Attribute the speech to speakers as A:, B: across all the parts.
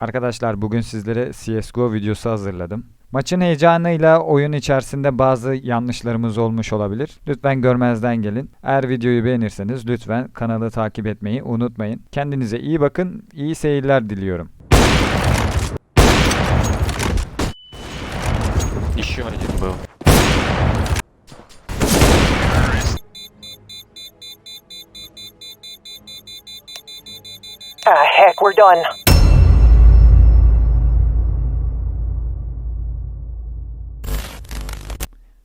A: Arkadaşlar bugün sizlere CSGO videosu hazırladım. Maçın heyecanıyla oyun içerisinde bazı yanlışlarımız olmuş olabilir. Lütfen görmezden gelin. Eğer videoyu beğenirseniz lütfen kanalı takip etmeyi unutmayın. Kendinize iyi bakın. İyi seyirler diliyorum.
B: Еще один был.
C: Ah, heck, we're done.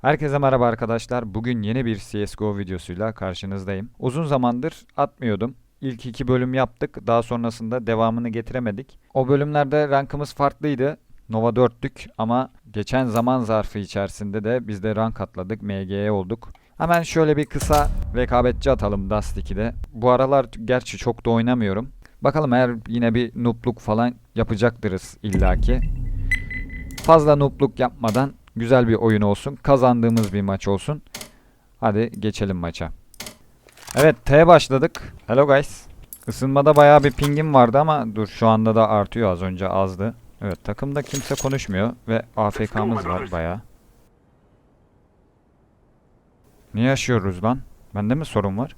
A: Herkese merhaba arkadaşlar. Bugün yeni bir CSGO videosuyla karşınızdayım. Uzun zamandır atmıyordum. İlk iki bölüm yaptık. Daha sonrasında devamını getiremedik. O bölümlerde rankımız farklıydı. Nova 4'tük ama geçen zaman zarfı içerisinde de biz de rank atladık. MG'ye olduk. Hemen şöyle bir kısa rekabetçi atalım Dust 2'de. Bu aralar gerçi çok da oynamıyorum. Bakalım eğer yine bir noobluk falan yapacaktırız illaki. Fazla noobluk yapmadan güzel bir oyun olsun. Kazandığımız bir maç olsun. Hadi geçelim maça. Evet T başladık. Hello guys. Isınmada bayağı bir pingim vardı ama dur şu anda da artıyor az önce azdı. Evet takımda kimse konuşmuyor ve AFK'mız var bayağı. Ne yaşıyoruz lan? Bende mi sorun var?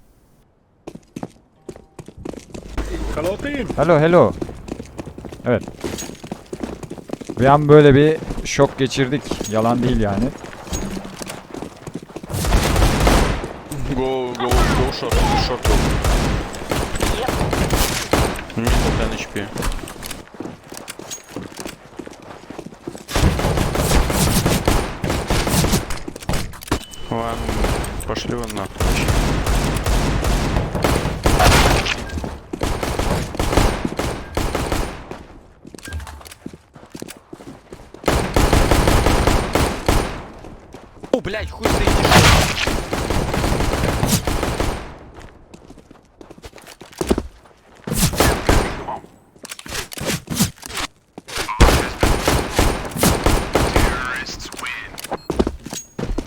D: Hello.
A: Hello hello. Evet. Bir an böyle bir şok geçirdik. Yalan değil yani.
B: Go, go, go short, short go. Нет, 10 HP. Ладно, пошли вон нахуй. О, блядь, хуй заедешь.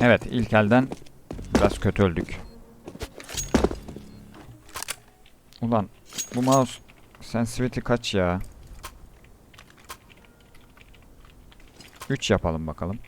A: Evet ilk elden biraz kötü öldük. Ulan bu mouse sensitivity kaç ya? 3 yapalım bakalım.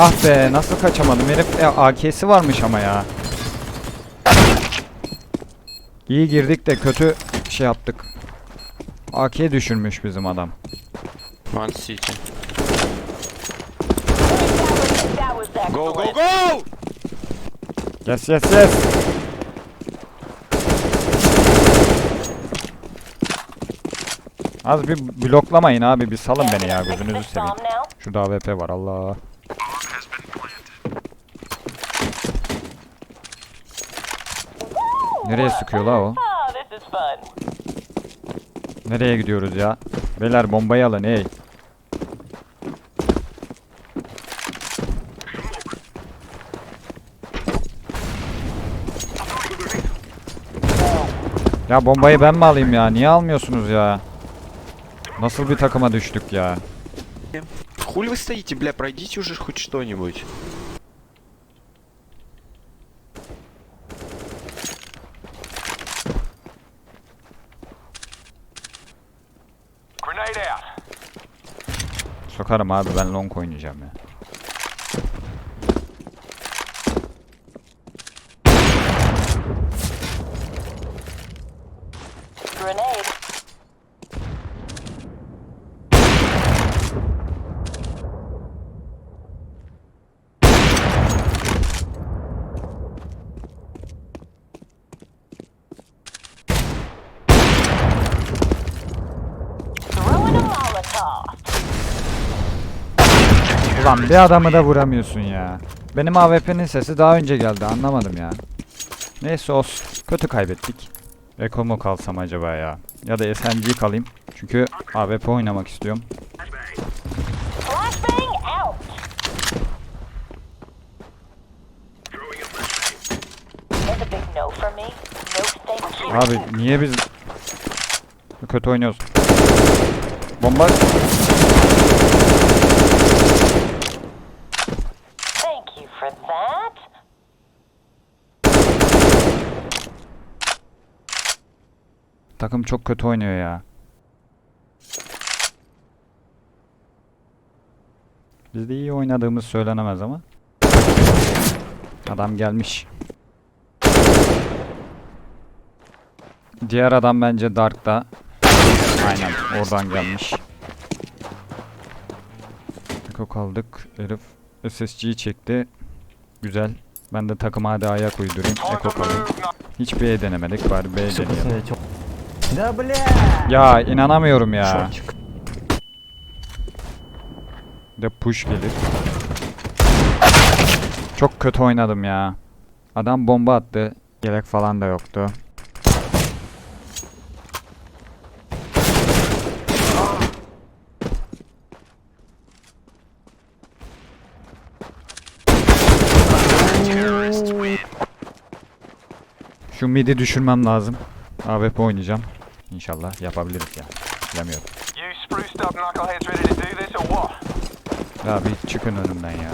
A: Ah be nasıl kaçamadım herif e, AK'si varmış ama ya. İyi girdik de kötü şey yaptık. AK düşürmüş bizim adam.
C: Was that
B: Go, go, go!
A: Yes yes yes. Az bir bloklamayın abi bir salın beni ya gözünüzü seveyim. Şurada AWP var Allah. Nereye sıkıyor la o?
C: Ah, this is fun.
A: Nereye gidiyoruz ya? Beyler bombayı alın ey. Ya bombayı ben mi alayım ya? Niye almıyorsunuz ya? Nasıl bir takıma düştük ya?
B: Хули вы стоите, бля, пройдите уже хоть что-нибудь.
A: Sokarım abi ben long oynayacağım ya.
C: Grenade. Throwing a Molotov.
A: Ulan bir adamı da vuramıyorsun ya. Benim AWP'nin sesi daha önce geldi anlamadım ya. Neyse olsun. Kötü kaybettik. Eko mu kalsam acaba ya? Ya da SMG kalayım. Çünkü AWP oynamak istiyorum. Abi niye biz kötü oynuyoruz? Bomba takım çok kötü oynuyor ya. Biz de iyi oynadığımız söylenemez ama. Adam gelmiş. Diğer adam bence Dark'ta. Aynen oradan gelmiş. Eko kaldık. Herif SSG'yi çekti. Güzel. Ben de takıma hadi ayak uydurayım. Eko kalayım. Hiç B denemedik. Bari B deneyelim. Ya inanamıyorum ya. Bir de push gelir. Çok kötü oynadım ya. Adam bomba attı. Gerek falan da yoktu. Şu midi düşürmem lazım. AWP oynayacağım. İnşallah yapabiliriz ya. Bilemiyorum. Ya bir çıkın önümden ya.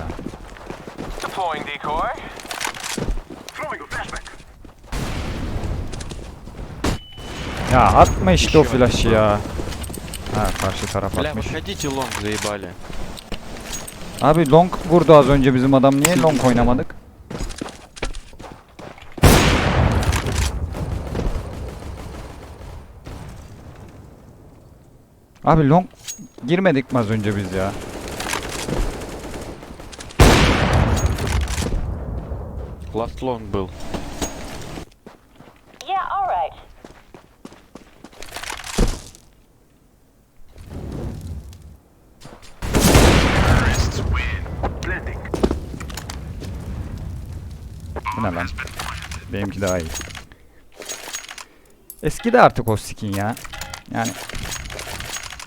A: Ya atma işte o flash ya. Ha karşı taraf atmış. Abi long vurdu az önce bizim adam. Niye long oynamadık? Abi long girmedik mi az önce biz ya?
B: Last long был.
C: Yeah, all right.
A: Bu ne lan? Benimki daha iyi. Eski de artık o skin ya. Yani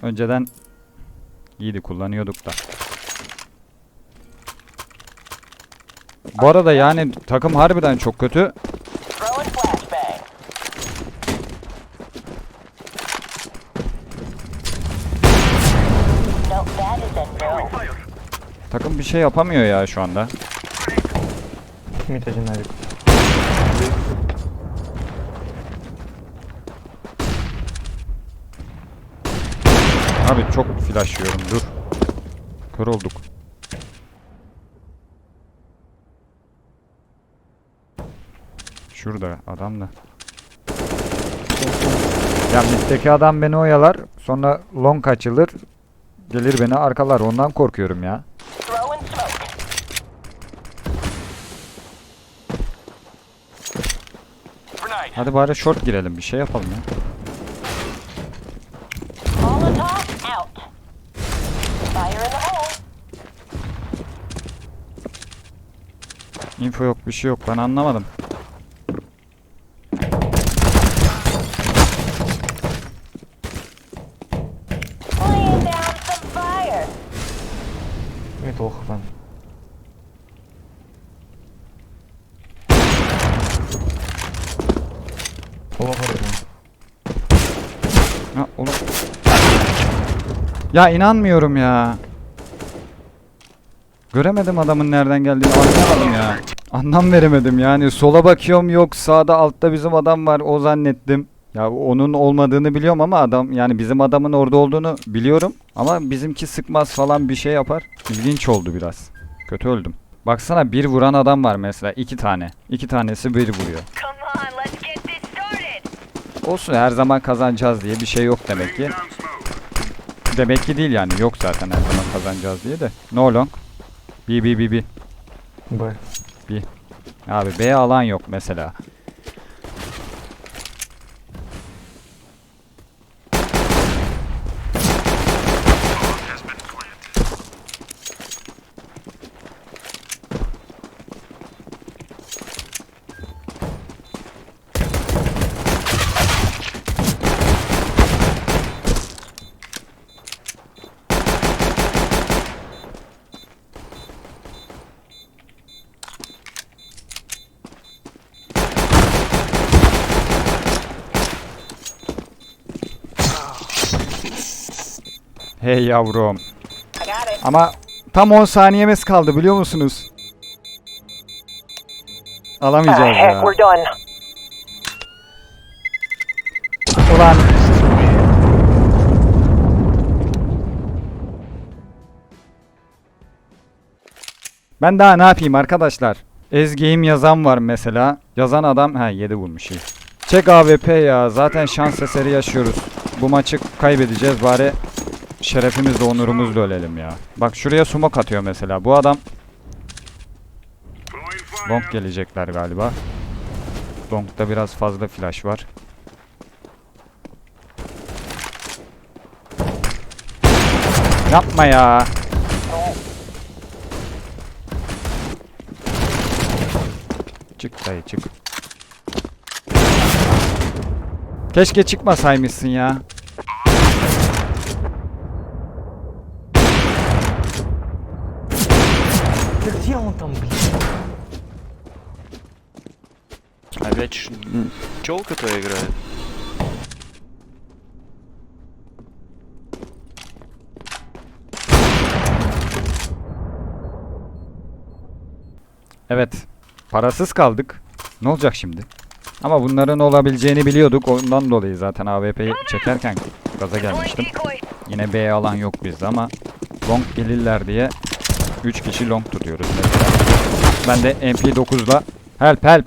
A: Önceden iyiydi kullanıyorduk da. Bu arada yani takım harbiden çok kötü. Takım bir şey yapamıyor ya şu anda.
E: Mitacın nerede?
A: Abi çok flash yiyorum dur. Kör olduk. Şurada adam da. Ya middeki adam beni oyalar. Sonra long açılır. Gelir beni arkalar. Ondan korkuyorum ya. Hadi bari short girelim. Bir şey yapalım ya. Info yok bir şey yok ben anlamadım.
E: Evet oh ben. Sola karışım.
A: Ya oğlum. Ya inanmıyorum ya. Göremedim adamın nereden geldiğini anlayamadım ya. Anlam veremedim yani. Sola bakıyorum yok sağda altta bizim adam var o zannettim. Ya onun olmadığını biliyorum ama adam yani bizim adamın orada olduğunu biliyorum. Ama bizimki sıkmaz falan bir şey yapar. İlginç oldu biraz. Kötü öldüm. Baksana bir vuran adam var mesela iki tane. İki tanesi bir vuruyor. Olsun her zaman kazanacağız diye bir şey yok demek ki. Demek ki değil yani yok zaten her zaman kazanacağız diye de. No long. B B B B.
E: Б.
A: Abi B alan yok mesela. Hey yavrum. Ama tam 10 saniyemiz kaldı biliyor musunuz? Alamayacağız
C: Heck,
A: ya. Ulan. Ben daha ne yapayım arkadaşlar? Ezgeyim yazan var mesela. Yazan adam ha 7 vurmuş iyi. Çek AWP ya. Zaten şans eseri yaşıyoruz. Bu maçı kaybedeceğiz bari şerefimizle onurumuzla ölelim ya. Bak şuraya smoke atıyor mesela. Bu adam Long gelecekler galiba. Long'da biraz fazla flash var. Yapma ya. Çık dayı çık. Keşke çıkmasaymışsın ya.
E: там, блин?
B: Опять ш... челка твоя играет?
A: Evet. Parasız kaldık. Ne olacak şimdi? Ama bunların olabileceğini biliyorduk. Ondan dolayı zaten AWP'yi çekerken gaza gelmiştim. Yine B alan yok bizde ama long gelirler diye 3 kişi long tutuyoruz. Ben de MP9'la help help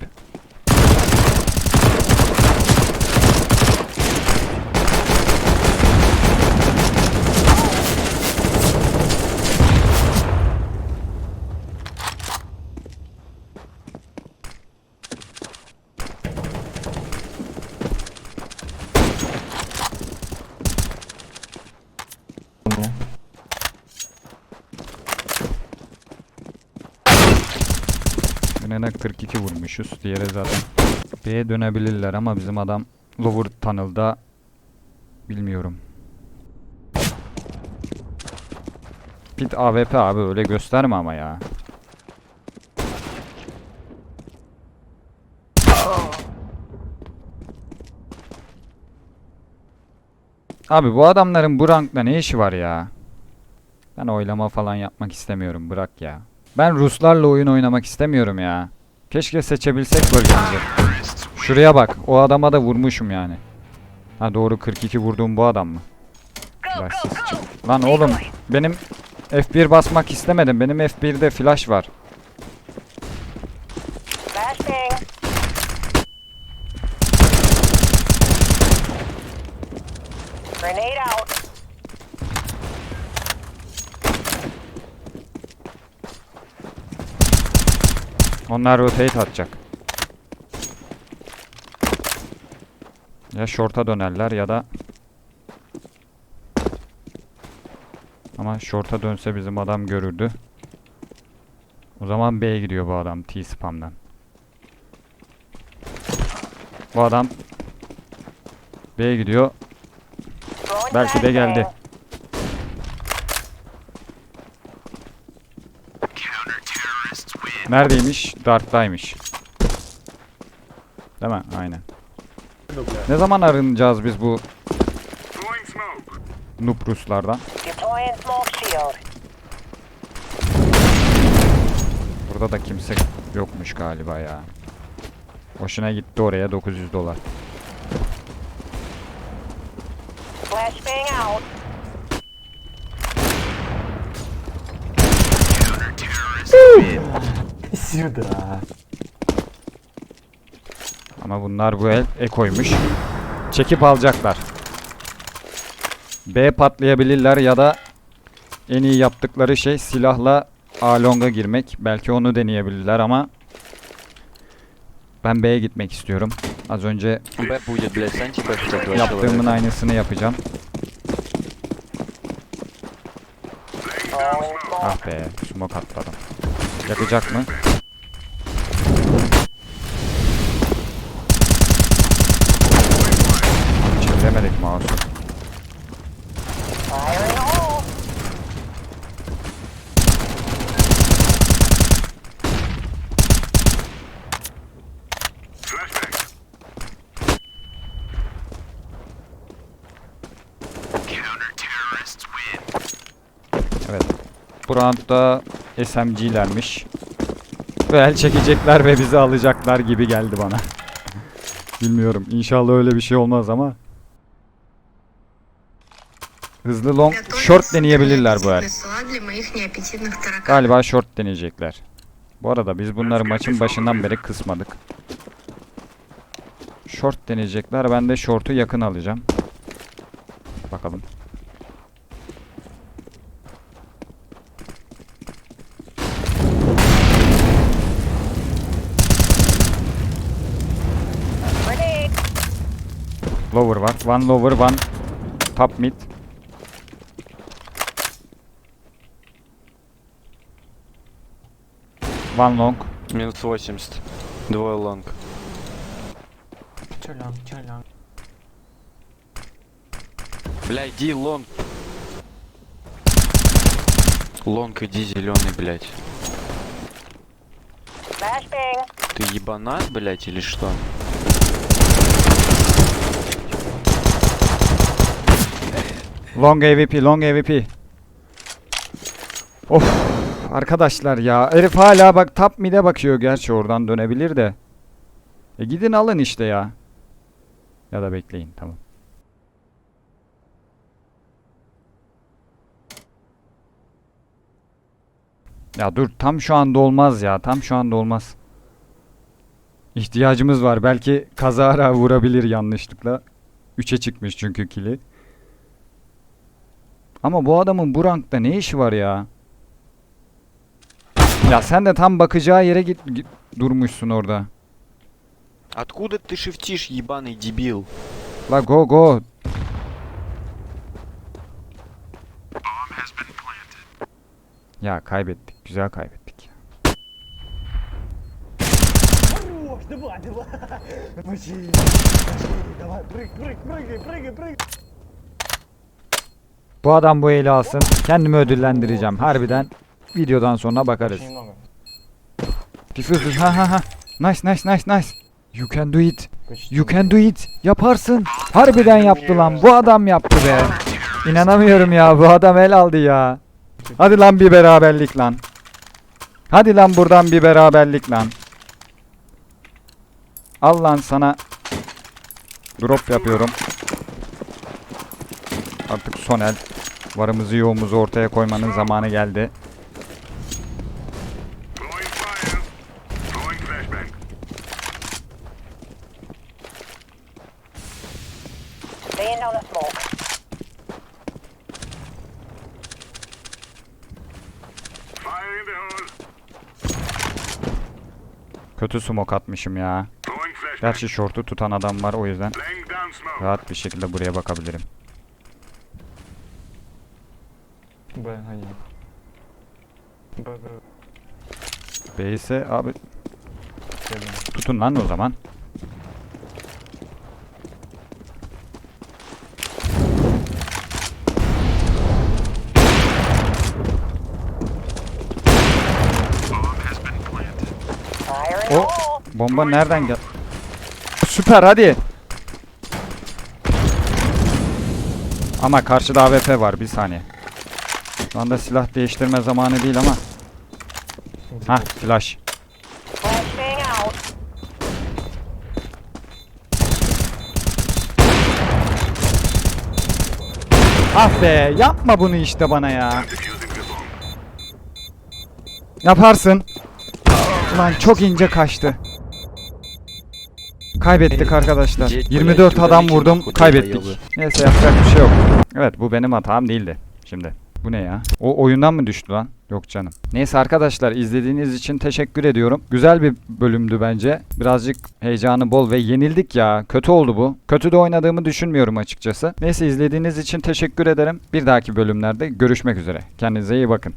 A: Birine 42 vurmuşuz. Diğeri zaten B'ye dönebilirler ama bizim adam lower tunnel'da bilmiyorum. Pit AWP abi öyle gösterme ama ya. Abi bu adamların bu rankta ne işi var ya? Ben oylama falan yapmak istemiyorum bırak ya. Ben Ruslarla oyun oynamak istemiyorum ya. Keşke seçebilsek bölgemizi. Şuraya bak. O adama da vurmuşum yani. Ha doğru 42 vurduğum bu adam mı? Flashsız çık. Lan oğlum benim F1 basmak istemedim. Benim F1'de flash var.
C: Grenade out.
A: Onlar rotate atacak. Ya short'a dönerler ya da Ama short'a dönse bizim adam görürdü. O zaman B'ye gidiyor bu adam T-spam'dan. Bu adam B'ye gidiyor. Belki de geldi. Neredeymiş? Dark'taymış. Değil mi? Aynen. Ne zaman arınacağız biz bu Noob Ruslardan? Burada da kimse yokmuş galiba ya. Boşuna gitti oraya 900 dolar.
C: Flashbang out.
E: Şurada.
A: Ama bunlar bu el e koymuş. Çekip alacaklar. B patlayabilirler ya da en iyi yaptıkları şey silahla A girmek. Belki onu deneyebilirler ama ben B'ye gitmek istiyorum. Az önce yaptığımın aynısını yapacağım. Ah be, smoke atladım. Yakacak mı? Çeviremedik mouse'u.
C: Hole.
A: Bu roundda SMG'lermiş. Ve el çekecekler ve bizi alacaklar gibi geldi bana. Bilmiyorum. İnşallah öyle bir şey olmaz ama. Hızlı long short deneyebilirler bu el. Galiba short deneyecekler. Bu arada biz bunları maçın başından beri kısmadık. Short deneyecekler. Ben de short'u yakın alacağım. Bakalım. Lower var. One lower, one top mid. One long.
B: Минус 80. Двое лонг.
E: Чё лям, чё лям.
B: Бля, иди лонг. Лонг, иди зеленый, блядь. Ты ебанат, блядь, или что?
A: Long AWP, long AWP. Of arkadaşlar ya. Herif hala bak top mid'e bakıyor. Gerçi oradan dönebilir de. E gidin alın işte ya. Ya da bekleyin tamam. Ya dur tam şu anda olmaz ya. Tam şu anda olmaz. İhtiyacımız var. Belki kazara vurabilir yanlışlıkla. 3'e çıkmış çünkü kili. Ama bu adamın bu rankta ne işi var ya? Ya sen de tam bakacağı yere git, git- durmuşsun orada.
B: Откуда ты шифтишь, ебаный дебил?
A: La go go. Ya kaybettik. Güzel kaybettik.
E: Хорош, давай, давай. Мочи, мочи, давай, прыг, прыг, прыгай, прыгай, прыгай.
A: Bu adam bu eli alsın. Kendimi ödüllendireceğim. Harbiden videodan sonra bakarız. Diffuser ha ha ha. Nice nice nice nice. You can do it. You can do it. Yaparsın. Harbiden yaptı lan. Bu adam yaptı be. İnanamıyorum ya. Bu adam el aldı ya. Hadi lan bir beraberlik lan. Hadi lan buradan bir beraberlik lan. Al lan sana drop yapıyorum. Artık son el. Varımızı yoğumuzu ortaya koymanın zamanı geldi. kötü smoke atmışım ya. Gerçi şortu tutan adam var o yüzden rahat bir şekilde buraya bakabilirim.
E: Ben
A: hayır. Base'e abi tutun lan o zaman. Bomba nereden gel? Süper hadi. Ama karşıda AWP var bir saniye. Şu anda silah değiştirme zamanı değil ama. Ha flash. Ah be yapma bunu işte bana ya. Yaparsın. Ulan çok ince kaçtı. Kaybettik arkadaşlar. 24 adam vurdum kaybettik. Neyse yapacak bir şey yok. Evet bu benim hatam değildi. Şimdi bu ne ya? O oyundan mı düştü lan? Yok canım. Neyse arkadaşlar izlediğiniz için teşekkür ediyorum. Güzel bir bölümdü bence. Birazcık heyecanı bol ve yenildik ya. Kötü oldu bu. Kötü de oynadığımı düşünmüyorum açıkçası. Neyse izlediğiniz için teşekkür ederim. Bir dahaki bölümlerde görüşmek üzere. Kendinize iyi bakın.